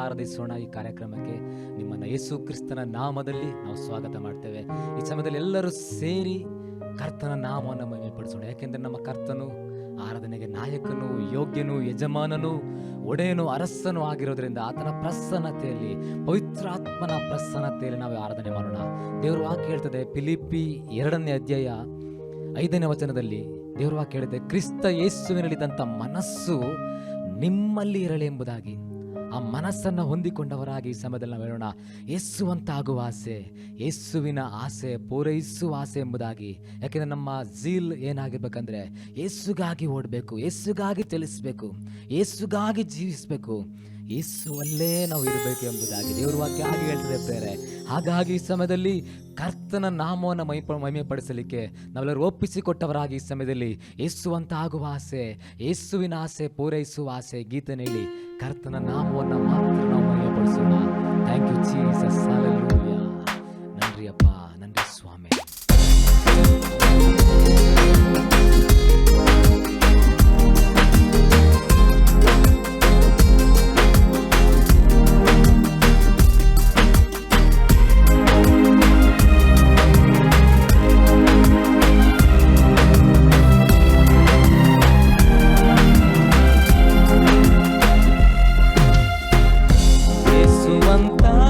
ಆರಾಧಿಸೋಣ ಈ ಕಾರ್ಯಕ್ರಮಕ್ಕೆ. ನಿಮ್ಮನ್ನು ಯೇಸು ಕ್ರಿಸ್ತನ ನಾಮದಲ್ಲಿ ನಾವು ಸ್ವಾಗತ ಮಾಡ್ತೇವೆ. ಈ ಸಮಯದಲ್ಲಿ ಎಲ್ಲರೂ ಸೇರಿ ಕರ್ತನ ನಾಮವನ್ನು ಮಹಿಮೆಪಡಿಸೋಣ ಯಾಕೆಂದರೆ ನಮ್ಮ ಕರ್ತನು ಆರಾಧನೆಗೆ ನಾಯಕನು, ಯೋಗ್ಯನು, ಯಜಮಾನನು, ಒಡೆಯನು, ಅರಸನು ಆಗಿರೋದ್ರಿಂದ ಆತನ ಪ್ರಸನ್ನತೆಯಲ್ಲಿ, ಪವಿತ್ರಾತ್ಮನ ಪ್ರಸನ್ನತೆಯಲ್ಲಿ ನಾವು ಆರಾಧನೆ ಮಾಡೋಣ. ದೇವರು ವಾಕ್ಯ ಹೇಳ್ತದೆ ಫಿಲಿಪಿ ಎರಡನೇ ಅಧ್ಯಾಯ ಐದನೇ ವಚನದಲ್ಲಿ ದೇವರು ವಾಕ್ಯ ಹೇಳಿದೆ ಕ್ರಿಸ್ತ ಯೇಸುವಿನಲ್ಲಿದ್ದಂಥ ಮನಸ್ಸು ನಿಮ್ಮಲ್ಲಿ ಇರಲಿ ಎಂಬುದಾಗಿ. ಆ ಮನಸ್ಸನ್ನು ಹೊಂದಿಕೊಂಡವರಾಗಿ ಈ ಸಮಯದಲ್ಲಿ ನಾವು ಹೇಳೋಣ. ಯೇಸುವಂತಾಗುವ ಆಸೆ ಯೇಸುವಿನ ಆಸೆ, ಪೂರೈಸುವ ಆಸೆ ಎಂಬುದಾಗಿ. ಯಾಕೆಂದರೆ ನಮ್ಮ ಝೀಲ್ ಏನಾಗಿರ್ಬೇಕಂದ್ರೆ ಯೇಸುಗಾಗಿ ಓಡಬೇಕು ಯೇಸುಗಾಗಿ ಚಲಿಸಬೇಕು ಯೇಸುಗಾಗಿ ಜೀವಿಸಬೇಕು. ಯೇಸುವಲ್ಲೇ ನಾವು ಇರಬೇಕು ಎಂಬುದಾಗಿ ದೇವ್ರ ವಾಕ್ಯ ಹಾಗೆ ಹೇಳ್ತದೆ ಬೇರೆ ಹಾಗಾಗಿ ಈ ಸಮಯದಲ್ಲಿ ಕರ್ತನ ನಾಮವನ್ನು ಮೈ ಮಹಿಮೆಪಡಿಸಲಿಕ್ಕೆ ನಾವೆಲ್ಲರೂ ಒಪ್ಪಿಸಿಕೊಟ್ಟವರಾಗಿ ಈ ಸಮಯದಲ್ಲಿ ಯೇಸುವಂತ ಆಗುವ ಆಸೆ, ಯೇಸುವಿನ ಆಸೆ, ಪೂರೈಸುವ ಆಸೆ ಗೀತೆ ಹೇಳಿ ಕರ್ತನ ನಾಮವನ್ನು ಮಾತ್ರ ನಾವು ಮಹಿಮೆಪಡಿಸೋಣ. Thank you Jesus 慢慢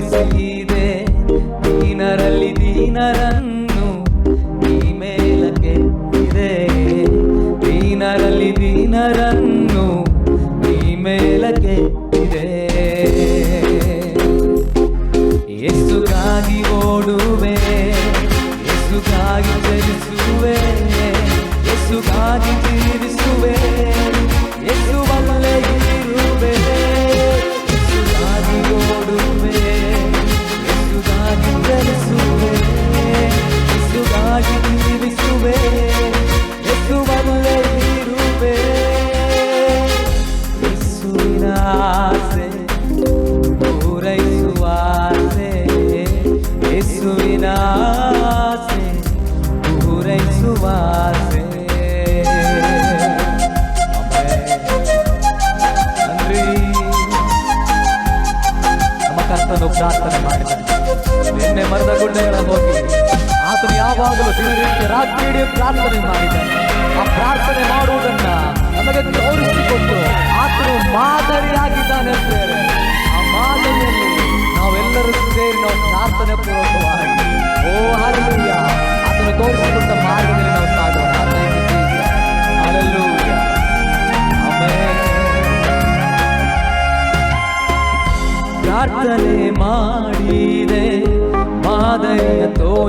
see.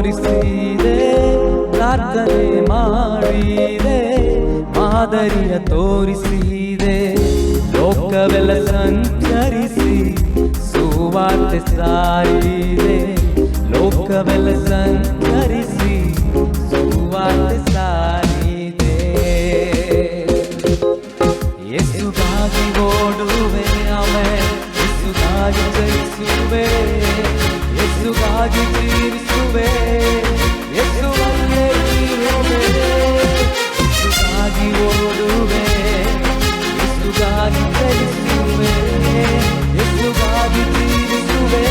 ತೋರಿಸಿದೆ ಪ್ರಾರ್ಥನೆ ಮಾಡಿದೆ ಮಾದರಿಯ ತೋರಿಸಿದೆ ಲೋಕವೆಲ್ಲ ಸಂಚರಿಸಿ ಸುವಾರ್ತೆ ಸಾರಿದೆ ಲೋಕವೆಲ್ಲ ಸಂಚರಿಸಿ ಸುವಾರ್ತೆ ಸಾರಿದೆ ಯೇಸುಗಾಗಿ ಓಡುವೆ ಆಮೇಲೆ ಯೇಸುಗಾಗಿ ಜಯಿಸುವೆ ಯೇಸುಗಾಗಿ ಜೀವಿಸುವೆ ಯೇಸುವಲ್ಲೇ ಇರುವೆ ಯೇಸುಗಾಗಿ ಓಡುವೆ ಯೇಸುಗಾಗಿ ಜಯಿಸುವೆ ಯೇಸುಗಾಗಿ ಜೀವಿಸುವೆ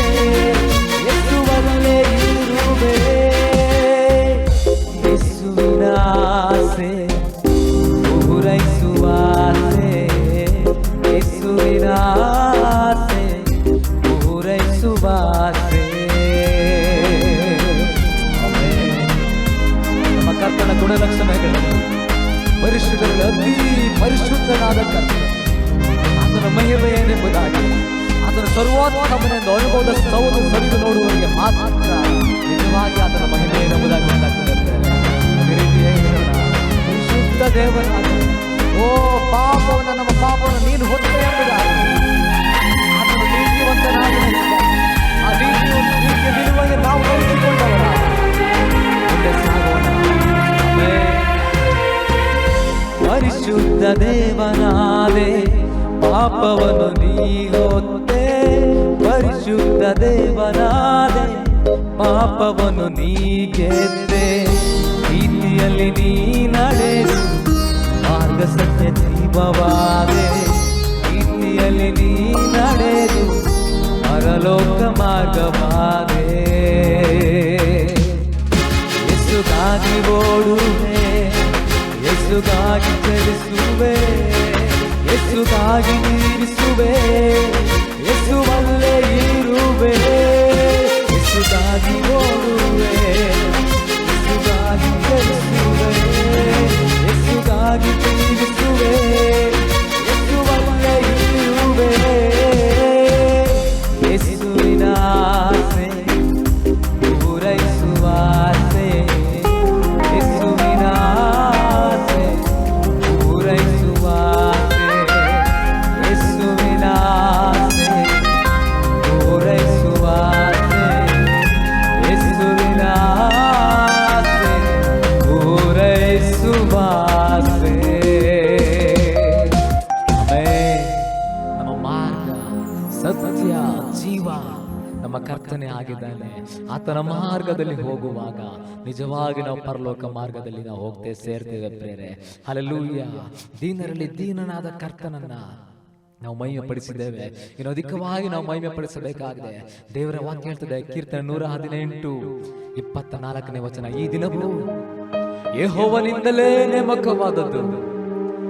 ಸರ್ವೋತ್ತಮನೆಂದು ಅನುಭವದ ಸೌದು ಸರಿದು ನೋಡುವವರಿಗೆ ಮಾತ್ರ ನಿಜವಾಗಿ ಆತನ ಮಹಿಮೆ ಏನೆಂಬುದಾಗಿ ಗೊತ್ತಾಗ್ತದೆ ಹೇಳೋಣ. ಪರಿಶುದ್ಧ ದೇವರಾದ ಓ ಪಾಪವನ್ನು ನಮ್ಮ ಪಾಪವನ್ನು ನೀನು ಹೊತ್ತೆ ಎಂಬುದಾಗಿ. ಪರಿಶುದ್ಧ ದೇವನಾದೆ ಪಾಪವನು ನೀ ಹೊತ್ತೆ ಪರಿಶುದ್ಧ ದೇವನಾದೆ ಪಾಪವನ್ನು ನೀ ಗೆದ್ದೆ. ಪ್ರೀತಿಯಲ್ಲಿ ನೀ ನಡೆದು ಮಾರ್ಗ ಸತ್ಯ ಜೀವವಾದೆ. ಪ್ರೀತಿಯಲ್ಲಿ ನೀ ನಡೆದು ಪರಲೋಕ ಮಾರ್ಗವಾದೆ. ಯೇಸುಗಾಗಿ ಓಡುವೆ, ಯೇಸುಗಾಗಿ ಚಲಿಸುವೆ, ಯೇಸುಗಾಗಿ ಜೀವಿಸುವೆ. ಯೇಸುವಲ್ಲೇ ಇರುವೆ ಯೇಸುಗಾಗಿ ಓಡುವೆ ಯೇಸುಗಾಗಿ ಚಲಿಸುವೆ ಯೇಸುಗಾಗಿ ಜೀವಿಸುವೆ ನಿಜವಾಗಿ ನಾವು ಪರಲೋಕ ಮಾರ್ಗದಲ್ಲಿ ನಾವು ಹೋಗ್ತೇವೆ, ಸೇರ್ತೇವೆ ಪ್ರೇರೆ. ಅಲ್ಲೂಯ್ಯ ದೀನರಲ್ಲಿ ದೀನನಾದ ಕರ್ತನನ್ನ ನಾವು ಮಹಿಮೆ ಪಡಿಸಿದ್ದೇವೆ ಇನ್ನು ಅಧಿಕವಾಗಿ ನಾವು ಮಹಿಮೆ ಪಡಿಸಬೇಕಾಗಿದೆ ದೇವರ ವಾಕ್ಯ ಹೇಳ್ತದೆ, ಕೀರ್ತನೆ ನೂರ ಹದಿನೆಂಟು ಇಪ್ಪತ್ತ ನಾಲ್ಕನೇ ವಚನ. ಈ ದಿನವೂ ಯೆಹೋವನಿಂದಲೇ ನೇಮಕವಾದದ್ದು.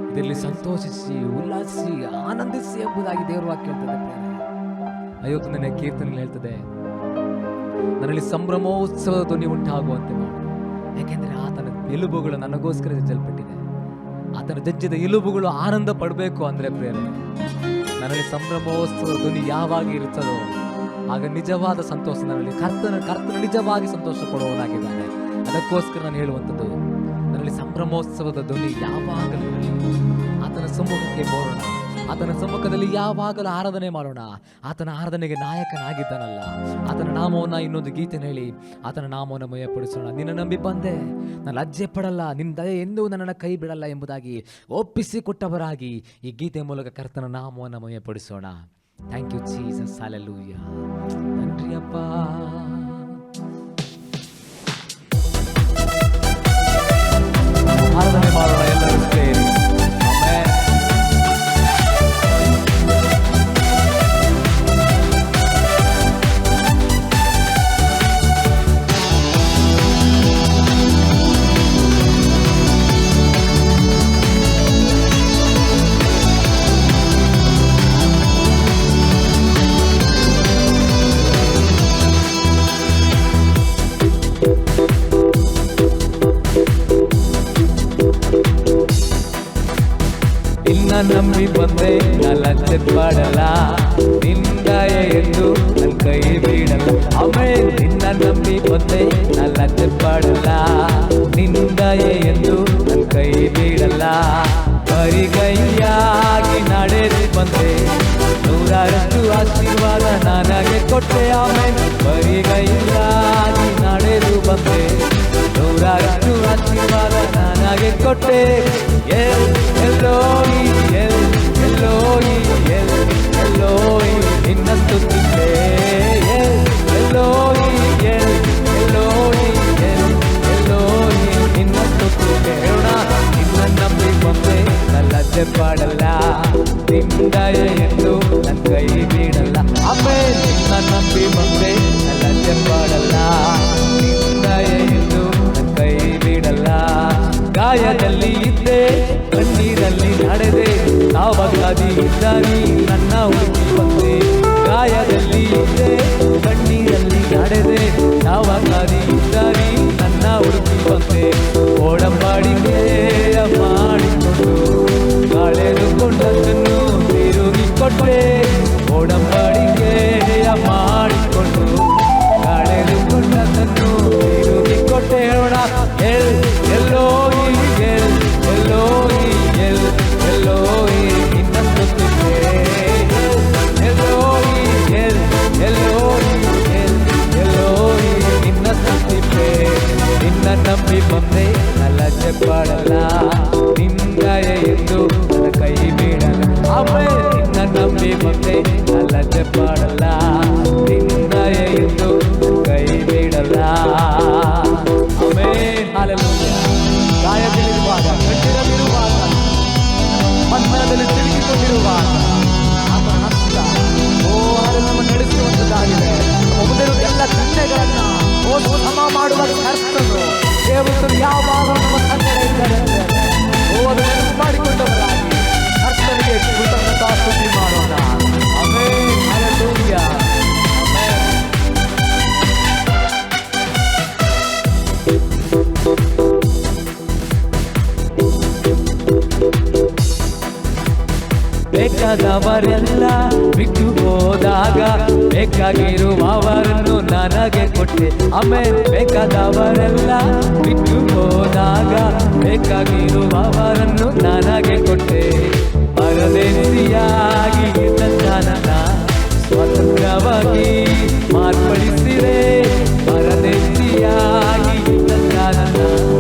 ಇದರಲ್ಲಿ ಸಂತೋಷಿಸಿ, ಉಲ್ಲಾಸಿಸಿ, ಆನಂದಿಸಿ ಎಂಬುದಾಗಿ ದೇವರ ವಾಕ್ಯ ಹೇಳ್ತದೆ ಪ್ರೇರೆ. ಐವತ್ತೊಂದನೇ ಕೀರ್ತನೆ ಹೇಳ್ತದೆ, ನನ್ನಲ್ಲಿ ಸಂಭ್ರಮೋತ್ಸವ ಧ್ವನಿ ಉಂಟಾಗುವಂತೆ ಯಾಕೆಂದ್ರೆ ಆತನ ಎಲುಬುಗಳು ನನಗೋಸ್ಕರ ಜಜ್ಜಲ್ಪಟ್ಟಿದೆ ಆತನ ಜಜ್ಜಿದ ಎಲುಬುಗಳು ಆನಂದ ಪಡಬೇಕು ಅಂದರೆ ಪ್ರೇರಣೆ ನನ್ನಲ್ಲಿ ಸಂಭ್ರಮೋತ್ಸವದ ಧ್ವನಿ ಯಾವಾಗ ಇರುತ್ತದೋ, ಆಗ ನಿಜವಾದ ಸಂತೋಷ ನನ್ನಲ್ಲಿ, ಕರ್ತನ ಕರ್ತನ ನಿಜವಾಗಿ ಸಂತೋಷ ಪಡುವವನಾಗಿದ್ದಾನೆ. ಅದಕ್ಕೋಸ್ಕರ ನಾನು ಹೇಳುವಂಥದ್ದು, ನನ್ನಲ್ಲಿ ಸಂಭ್ರಮೋತ್ಸವದ ಧ್ವನಿ ಯಾವಾಗಲೂ. ಆತನ ಸಮೂಹಕ್ಕೆ ಮೋರೋಣ ಆತನ ಸಮ್ಮುಖದಲ್ಲಿ ಯಾವಾಗಲೂ ಆರಾಧನೆ ಮಾಡೋಣ. ಆತನ ಆರಾಧನೆಗೆ ನಾಯಕನಾಗಿದ್ದಾನಲ್ಲ. ಆತನ ನಾಮವನ್ನು ಇನ್ನೊಂದು ಗೀತೆ ಹೇಳಿ, ಆತನ ನಾಮವನ್ನು ಮಯಪಡಿಸೋಣ. ನಿನ್ನ ನಂಬಿ ಬಂದೆ. ನನ್ನ ಲಜ್ಜೆ ಪಡಲ್ಲ. ನಿನ್ನ ದಯೆ ಎಂದೂ ನನ್ನನ್ನು ಕೈ ಬಿಡಲ್ಲ ಎಂಬುದಾಗಿ ಒಪ್ಪಿಸಿ ಕೊಟ್ಟವರಾಗಿ ಈ ಗೀತೆ ಮೂಲಕ ಕರ್ತನ ನಾಮವನ್ನು ಮಯಪಡಿಸೋಣ. ಥ್ಯಾಂಕ್ ಯು ಜೀಸಸ್ ನನ್ರಿ ಅಪ್ಪ. ಆರಾಧನೆ ಮಾಡೋಣ ಎಲ್ಲರೂ ನನಗೆ ಕೊಟ್ಟೆ ಎಲ್ ಎಲ್ಲೋಯಿ ಎಲ್ ಎಲ್ಲೋಯಿ ಎಲ್ ಎಲ್ಲೋಯಿ ನಿನ್ನ ಸ್ತುತಿಸೆ ಎಲ್ ಎಲ್ಲೋಯಿ ಎಲ್ ಎಲ್ಲೋಯಿ ಎಲ್ ಎಲ್ಲೋಯಿ ನಿನ್ನ ಸ್ತುತಿಸೆ ಹೇಳೋಣ ನಿನ್ನ ನಂಬಿ ಬಂದೆ ನಲ್ಲದೆ ಪಾಡಲ್ಲ ನಿಂದಯ ಎಂದು ನನ್ನ ಕೈ ಬಿಡಲ್ಲ ಆಮೇಲೆ ನಿನ್ನ ತಾವಗಾದಿ ಇದ್ದಾಗಿ ನನ್ನ ಹುಡುಗಿ ಬಂದೆ. ಗಾಯದಲ್ಲಿ ಇದ್ದೆ ಕಣ್ಣೀರಲ್ಲಿ ನಡೆದೆ. ತಾವಗಾದಿ ಇದ್ದಾಗಿ ನನ್ನ ಹುಡುಗಿ ಬಂದೆ. ಓಡಂಬಾಡಿಗೆಯ ಬೇಕಾದವರೆಲ್ಲ ಬಿಟ್ಟು ಹೋದಾಗ ಬೇಕಾಗಿರುವವರನ್ನು ನನಗೆ ಕೊಟ್ಟೆ. ಆಮೇಲೆ ಬೇಕಾದವರೆಲ್ಲ ಬಿಟ್ಟು ಹೋದಾಗ ಬೇಕಾಗಿರುವವರನ್ನು ನನಗೆ ಕೊಟ್ಟೆ. ಪರದೇಶಿಯಾಗಿ ನನ್ನ ಸ್ವತಂತ್ರವಾಗಿ ಮಾರ್ಪಡಿಸಿದೆ. ಪರದೇಶಿಯಾಗಿ ನನ್ನ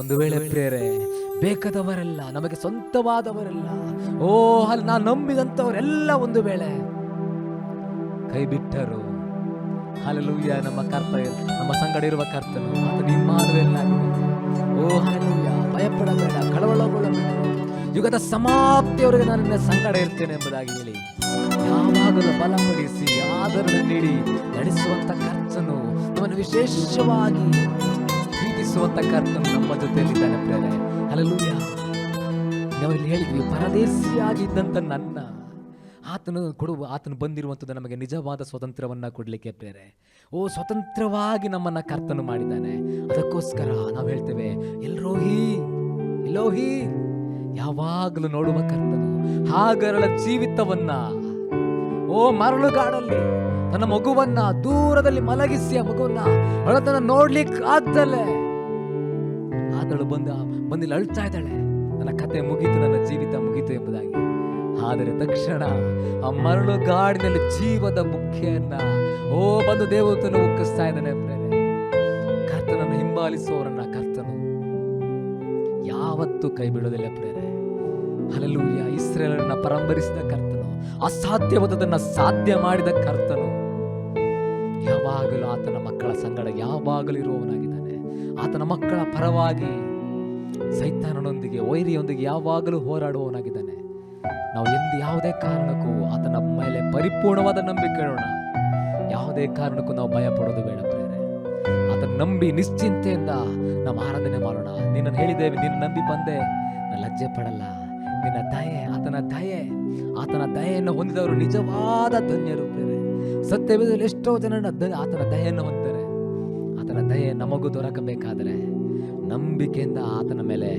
ಒಂದು ವೇಳೆ ಪ್ರೇರೆ ಬೇಕಾದವರೆಲ್ಲ, ನಮಗೆ ಸ್ವಂತವಾದವರೆಲ್ಲ, ಓ ಅಲ್ಲಿ ನಾನು ನಂಬಿದಂಥವರೆಲ್ಲ ಒಂದು ವೇಳೆ ಕೈ ಬಿಟ್ಟರು. ಹಲಲೂಯ ನಮ್ಮ ಕರ್ತ ನಮ್ಮ ಸಂಗಡ ಇರುವ ಕರ್ತನು, ಅದು ನಿಮ್ಮ ಮಾಡುವೆಲ್ಲ ಓ ಹಲಲೂಯ ಭಯಪಡಬೇಡ, ಕಳವಳಗೊಳ್ಳಬೇಡ. ಯುಗದ ಸಮಾಪ್ತಿಯವರೆಗೆ ನಾನು ನಿನ್ನ ಸಂಗಡ ಇರ್ತೇನೆ ಎಂಬುದಾಗಿ ಹೇಳಿ, ಯಾವಾಗಲೂ ಬಲಪಡಿಸಿ ಆಧಾರ ನೀಡಿ ನಡೆಸುವಂತ ಕರ್ತನು, ನಮ್ಮನ್ನು ವಿಶೇಷವಾಗಿ ಪ್ರೀತಿಸುವಂತ ಕರ್ತನು ನಮ್ಮ ಜೊತೆಯಲ್ಲಿದ್ದಾನೆ ಪ್ರೇರೆ ನಾವು ನಾವಿಲ್ಲಿ ಹೇಳಿದ್ವಿ ಪರದೇಶಿಯಾಗಿದ್ದಂಥ ನನ್ನ ಆತನು ಕೊಡುವ, ಆತನು ಬಂದಿರುವಂಥದ್ದು ನಮಗೆ ನಿಜವಾದ ಸ್ವತಂತ್ರವನ್ನ ಕೊಡಲಿಕ್ಕೆ ಪ್ರೇರೆ ಓ, ಸ್ವತಂತ್ರವಾಗಿ ನಮ್ಮನ್ನ ಕರ್ತನು ಮಾಡಿದ್ದಾನೆ. ಅದಕ್ಕೋಸ್ಕರ ನಾವು ಹೇಳ್ತೇವೆ, ಎಲ್ರೋಹಿ ಎಲ್ಲೋಹಿ ಯಾವಾಗಲೂ ನೋಡುವ ಕರ್ತನು. ಹಾಗರಳ ಜೀವಿತವನ್ನ, ಓ, ಮರಳುಗಾಡಲ್ಲಿ, ತನ್ನ ಮಗುವನ್ನ ದೂರದಲ್ಲಿ ಮಲಗಿಸಿ ಆ ಮಗುವನ್ನ ಅವಳತನ ನೋಡ್ಲಿಕ್ಕೆ ಆಗ್ದಲೆ ಆದಳು ಬಂದ ಬಂದಿಲ್ಲಿ ಅಳ್ತಾ ಇದ್ದಾಳೆ. ನನ್ನ ಕತೆ ಮುಗೀತು, ನನ್ನ ಜೀವಿತ ಮುಗೀತು ಎಂಬುದಾಗಿ. ಆದರೆ ತಕ್ಷಣ ಆ ಮರಳು ಗಾಡಿನಲ್ಲಿ ಜೀವದ ಮುಖ್ಯನ್ನ, ಓ, ಬಂದು ದೇವತನು ಉಕ್ಕಿಸ್ತಾ ಇದ್ದಾನೆ ಪ್ರೇರೆ. ಕರ್ತನನ್ನು ಹಿಂಬಾಲಿಸುವವರನ್ನ ಕರ್ತನು. ಯಾವತ್ತೂ ಕೈ ಬಿಡೋದಿಲ್ಲ ಪ್ರೇರೆ. ಹಲಲೂಯ ಇಸ್ರೇಲನ್ನ ಪರಂಬರಿಸಿದ ಕರ್ತನು ಅಸಾಧ್ಯವಾದದನ್ನ ಸಾಧ್ಯ ಮಾಡಿದ ಕರ್ತನು. ಯಾವಾಗಲೂ ಆತನ ಮಕ್ಕಳ ಸಂಗಡ ಯಾವಾಗಲೂ ಇರುವವನಾಗಿದ್ದಾನೆ ಆತನ ಮಕ್ಕಳ ಪರವಾಗಿ ಸೈತಾನನೊಂದಿಗೆ, ವೈರಿಯೊಂದಿಗೆ ಯಾವಾಗಲೂ ಹೋರಾಡುವವನಾಗಿದ್ದಾನೆ. ನಾವು ಎಂದು ಯಾವುದೇ ಕಾರಣಕ್ಕೂ ಆತನ ಮೇಲೆ ಪರಿಪೂರ್ಣವಾದ ನಂಬಿಕೆ ಇಡೋಣ. ಯಾವುದೇ ಕಾರಣಕ್ಕೂ ನಾವು ಭಯ ಪಡೋದು ಬೇಡ ಪ್ರೇರೆ ಆತನ ನಂಬಿ ನಿಶ್ಚಿಂತೆಯಿಂದ ನಾವು ಆರಾಧನೆ ಮಾಡೋಣ. ನಿನ್ನನ್ನು ಹೇಳಿದ್ದೇವೆ ನಿನ್ನ ನಂಬಿ ಬಂದೆ. ನಾನು ಲಜ್ಜೆ ಪಡಲ್ಲ. ನಿನ್ನ ದಯೆ, ಆತನ ದಯೆ, ಆತನ ದಯೆಯನ್ನು ಹೊಂದಿದವರು ನಿಜವಾದ ಧನ್ಯರು ಪ್ರೇರೆ ಸತ್ಯವೇದದಲ್ಲಿ ಎಷ್ಟೋ ಜನ ಆತನ ದಯೆಯನ್ನು ಹೊಂದಿದ್ದಾರೆ. ಆತನ ದಯೆ ನಮಗೂ ದೊರಕಬೇಕಾದರೆ ನಂಬಿಕೆಯಿಂದ ಆತನ ಮೇಲೆ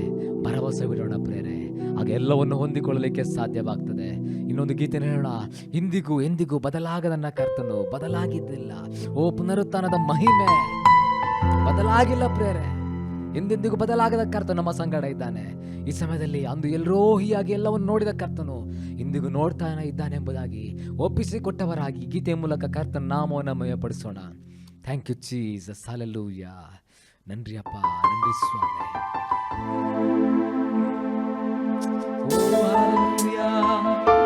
ಭರವಸೆ ಬಿಡೋಣ ಪ್ರೇರೆ. ಆಗ ಎಲ್ಲವನ್ನು ಹೊಂದಿಕೊಳ್ಳಲಿಕ್ಕೆ ಸಾಧ್ಯವಾಗ್ತದೆ. ಇನ್ನೊಂದು ಗೀತೆ ಹೇಳೋಣ. ಇಂದಿಗೂ ಎಂದಿಗೂ ಬದಲಾಗದನ್ನ ಕರ್ತನು ಬದಲಾಗಿದ್ದಿಲ್ಲ. ಓ ಪುನರುತ್ಥಾನದ ಮಹಿಮೆ, ಬದಲಾಗಿಲ್ಲ ಪ್ರೇರೆ. ಎಂದೆಂದಿಗೂ ಬದಲಾಗದ ಕರ್ತನು ನಮ್ಮ ಸಂಗಡ ಇದ್ದಾನೆ. ಈ ಸಮಯದಲ್ಲಿ ಅಂದು ಎಲ್ಲರೋಹಿಯಾಗಿ ಎಲ್ಲವನ್ನು ನೋಡಿದ ಕರ್ತನು ಇಂದಿಗೂ ನೋಡ್ತಾನೆ ಇದ್ದಾನೆ ಎಂಬುದಾಗಿ ಒಪ್ಪಿಸಿಕೊಟ್ಟವರಾಗಿ ಗೀತೆ ಮೂಲಕ ಕರ್ತನ ನಾಮವನ್ನು ಮಯಪಡಿಸೋಣ ಥ್ಯಾಂಕ್ ಯು ಚೀಸ್ ಸಾಲಲ್ಲೂಯ್ಯ ನನ್ರಿ ಅಪ್ಪ ನನ್ರಿ ಸ್ವಾಮಿ ಓ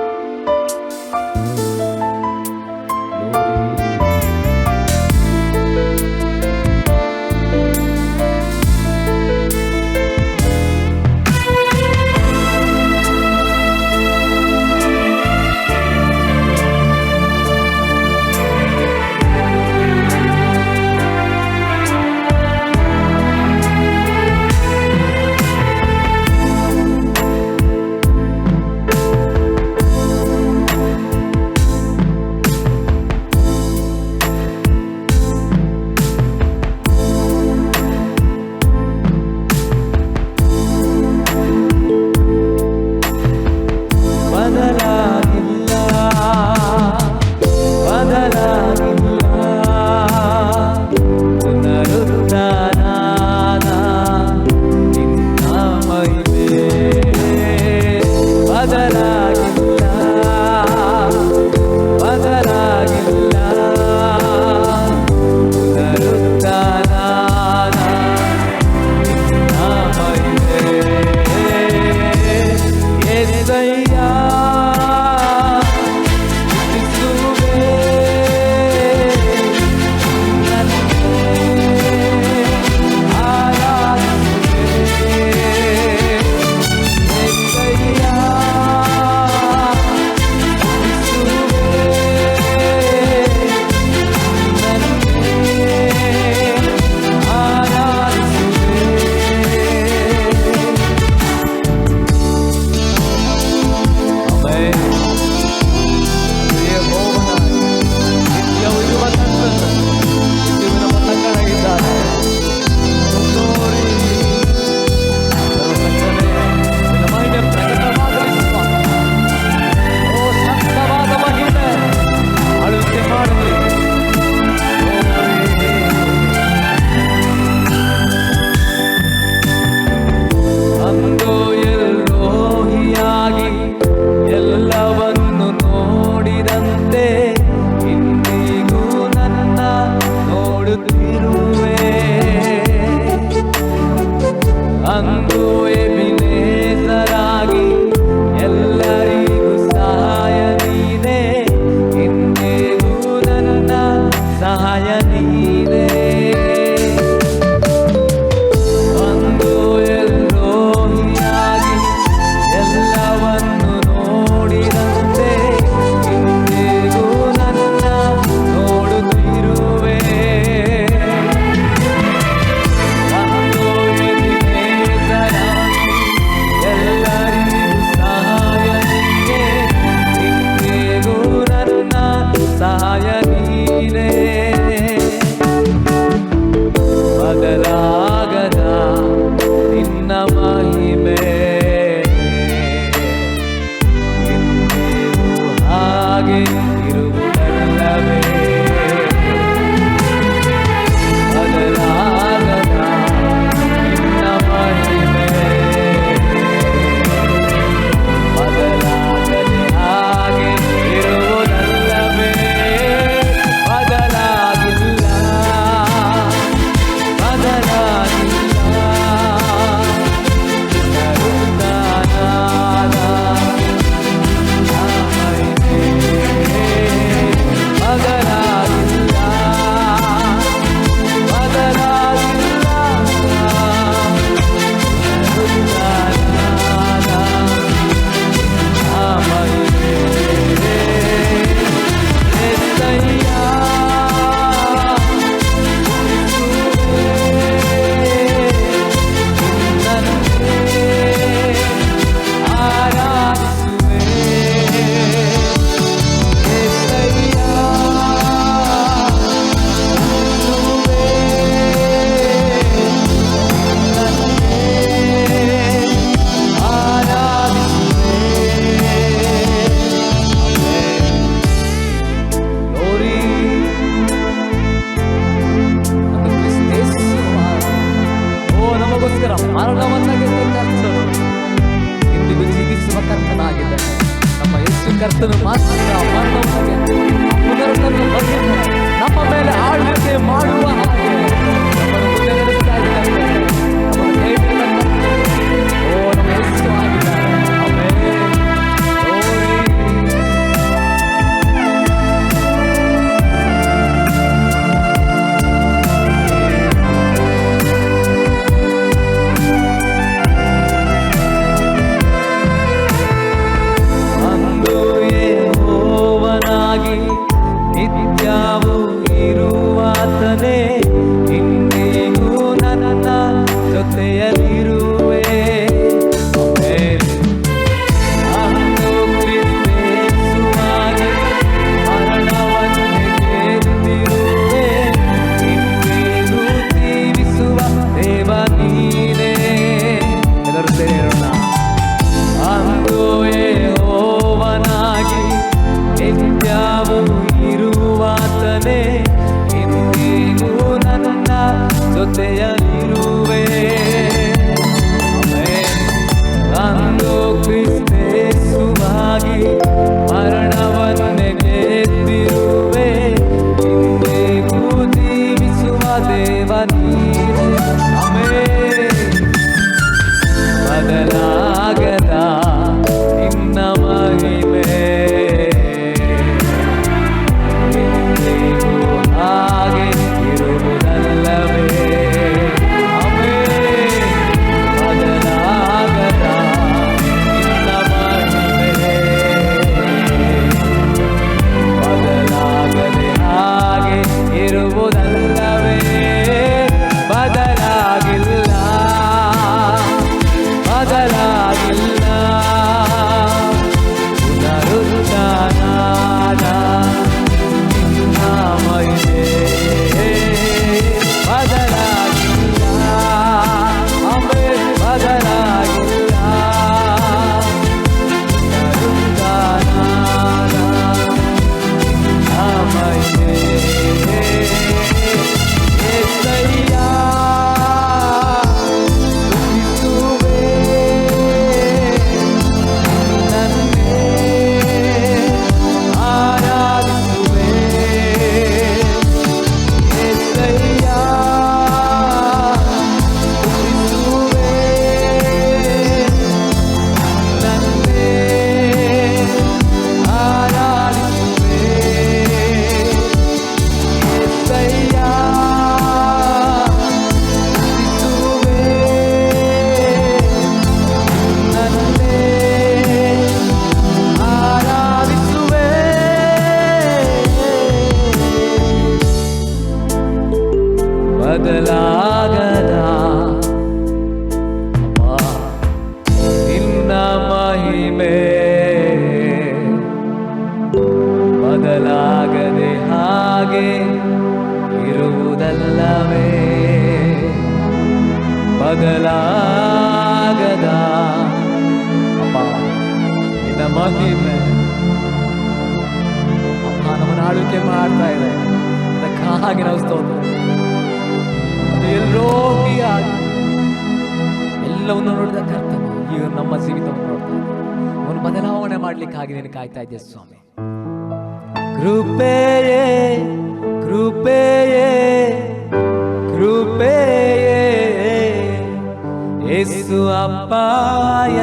ಯೇಸು ಅಪ್ಪ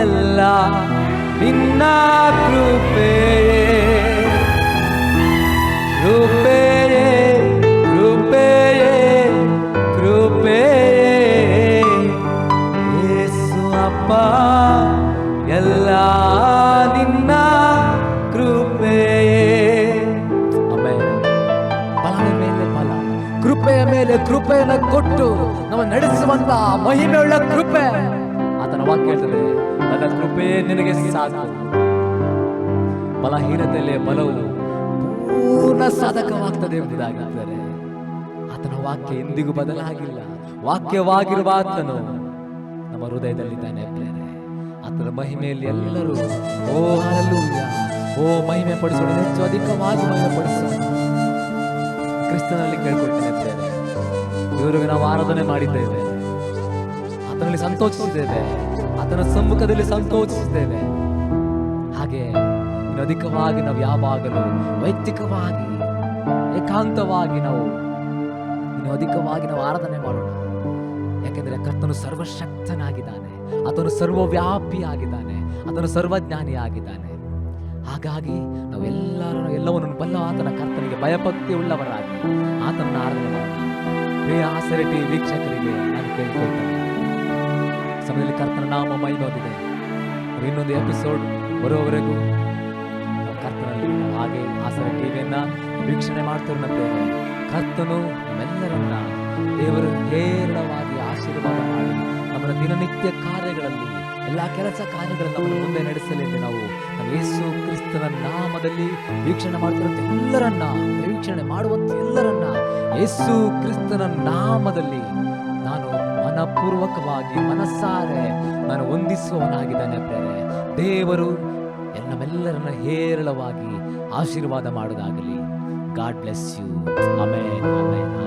ಎಲ್ಲ ನಿನ್ನ ಕೃಪೆ ಕೃಪೆ ಕೃಪೆ ಕೃಪೆ ಯೇಸು ಎಲ್ಲ ನಿನ್ನ ಕೃಪೆ ಆಮೇಲೆ ಮೇಲೆ ಬಲ ಕೃಪೆಯ ಮೇಲೆ ಕೃಪೆಯನ್ನು ಕೊಟ್ಟು ನಡೆಸುವಂತ ಮಹಿಮೆಯುಳ್ಳ ಕೃಪೆ. ಆತನ ವಾಕ್ಯ ಹೇಳ್ತದೆ, ನನ್ನ ಕೃಪೆ ನಿನಗೆ ಸಾಕು. ಬಲಹೀನತೆಯಲ್ಲೇ ಬಲವು ಪೂರ್ಣ ಸಾಧಕವಾಗ್ತದೆ ಎಂಬುದಾಗಿದ್ದರೆ, ಆತನ ವಾಕ್ಯ ಎಂದಿಗೂ ಬದಲಾಗಿಲ್ಲ. ವಾಕ್ಯವಾಗಿರುವ ಆತನು ನಮ್ಮ ಹೃದಯದಲ್ಲಿದ್ದಾನೆ ಪ್ರೇರೆ ಆತನ ಮಹಿಮೆಯಲ್ಲಿ ಎಲ್ಲರೂ, ಓ ಹಲ್ಲು ಓ ಮಹಿಮೆ ಪಡಿಸೋಣ ಹೆಚ್ಚು ಅಧಿಕವಾಗಿ ಮಹಿಮೆ ಪಡಿಸೋಣ ಕ್ರಿಸ್ತನಲ್ಲಿ ಕೇಳ್ಕೊಳ್ತೇನೆ ದೇವರಿಗೆ ನಾವು ಆರಾಧನೆ ಮಾಡಿದ್ದೇವೆ. ಆತನಲ್ಲಿ ಸಂತೋಷಿಸಿದ್ದೇವೆ. ಆತನ ಸಮ್ಮುಖದಲ್ಲಿ ಸಂತೋಷಿಸಿದ್ದೇವೆ. ಹಾಗೆ ಅಧಿಕವಾಗಿ ನಾವು ಯಾವಾಗಲೂ ವೈಯಕ್ತಿಕವಾಗಿ, ಏಕಾಂತವಾಗಿ ನಾವು ಇನ್ನು ಅಧಿಕವಾಗಿ ನಾವು ಆರಾಧನೆ ಮಾಡೋಣ. ಯಾಕೆಂದ್ರೆ ಕರ್ತನು ಸರ್ವಶಕ್ತನಾಗಿದ್ದಾನೆ. ಆತನು ಸರ್ವವ್ಯಾಪಿ ಆಗಿದ್ದಾನೆ ಆತನು ಸರ್ವಜ್ಞಾನಿ ಆಗಿದ್ದಾನೆ ಹಾಗಾಗಿ ನಾವೆಲ್ಲರೂ ಎಲ್ಲವನ್ನು ಬಲ್ಲ ಆತನ ಕರ್ತನಿಗೆ ಭಯಭಕ್ತಿ ಉಳ್ಳವರಾಗಿ ಆತನ ಆರಾಧನೆ ಮಾಡೋಣ. ಪ್ರಿಯ ಆಸರೆ ಟಿ ವೀಕ್ಷಕರಿಗೆ ನಾನು ಕೇಳಿಕೊಳ್ತೇನೆ ಸಮಯದಲ್ಲಿ ಕರ್ತನ ನಾಮ ಮೈ ಇನ್ನೊಂದು ಎಪಿಸೋಡ್ ಬರೋವರೆಗೂ ಕರ್ತನಲ್ಲಿ ಹಾಗೆ ಆಸರೆ ಟಿವಿಯನ್ನ ವೀಕ್ಷಣೆ ಮಾಡ್ತಿರೋಣಂತೇವೆ ಕರ್ತನು ನಮ್ಮೆಲ್ಲರನ್ನ ದೇವರು ಹೇರಳವಾಗಿ ಆಶೀರ್ವಾದ ಮಾಡಿ ನಮ್ಮ ದಿನನಿತ್ಯ ಕಾರ್ಯಗಳಲ್ಲಿ ಎಲ್ಲ ಕೆಲಸ ಕಾರ್ಯಗಳನ್ನು ಮುಂದೆ ನಡೆಸಲೆಂದು ನಾವು ನಮ್ಮ ಯೇಸು ಕ್ರಿಸ್ತನ ನಾಮದಲ್ಲಿ ವೀಕ್ಷಣೆ ಮಾಡ್ತಿರುವಂತ ಎಲ್ಲರನ್ನ, ವೀಕ್ಷಣೆ ಮಾಡುವಂತ ಎಲ್ಲರನ್ನ ಯೇಸು ಕ್ರಿಸ್ತನ ನಾಮದಲ್ಲಿ ನಾನು ಮನಪೂರ್ವಕವಾಗಿ, ಮನಸ್ಸಾರೆ ನಾನು ಹೊಂದಿಸುವವನಾಗಿದ್ದಾನೆ ಪ್ರೇರೆ ದೇವರು ನಮ್ಮೆಲ್ಲರನ್ನ ಹೇರಳವಾಗಿ ಆಶೀರ್ವಾದ ಮಾಡೋದಾಗಲಿ. God bless you. ಆಮೇಲೆ